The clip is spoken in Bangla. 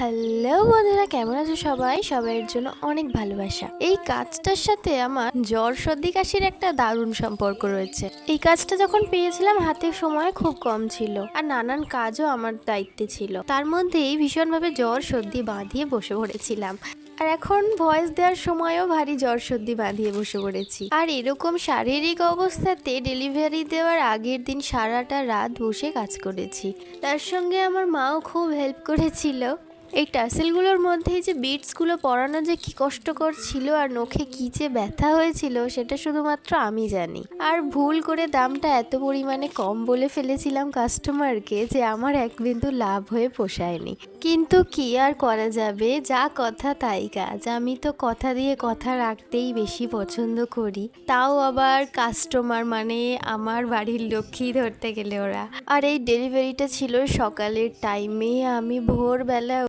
হ্যালো বন্ধুরা, কেমন আছো সবাই? সবাইয়ের জন্য অনেক ভালোবাসা। এই কাজটার সাথে আমার জ্বর সর্দি কাশির একটা দারুণ সম্পর্ক রয়েছে। এই কাজটা যখন পেয়েছিলাম, হাতে সময় খুব কম ছিল আর নানান কাজও আমার দায়িত্বে ছিল। তার মধ্যেই ভীষণভাবে জ্বর সর্দি বাঁধিয়ে বসে পড়েছিলাম। আর এখন ভয়েস দেওয়ার সময়ও ভারী জ্বর সর্দি বাঁধিয়ে বসে পড়েছি। আর এরকম শারীরিক অবস্থাতে ডেলিভারি দেওয়ার আগের দিন সারাটা রাত বসে কাজ করেছি। তার সঙ্গে আমার মাও খুব হেল্প করেছিল। এই টাসেলগুলোর মধ্যে যে বিটসগুলো পরানো যে কি কষ্টকর ছিল আর নখে কি যে ব্যথা হয়েছিল, সেটা শুধুমাত্র আমি জানি। আর ভুল করে দামটা এত পরিমাণে কম বলে ফেলেছিলাম কাস্টমারকে যে আমার এক বিন্দু লাভ হয়ে পোষায়নি। কিন্তু কি আর করা যাবে? যা কথা তাই কাজ। আমি তো কথা দিয়ে কথা রাখতেই বেশি পছন্দ করি। তাও আবার কাস্টমার মানে আমার বাড়ির লক্ষ্মী ধরতে গেলে ওরা। আর এই ডেলিভারিটা ছিল সকালের টাইমে আমি ভোরবেলা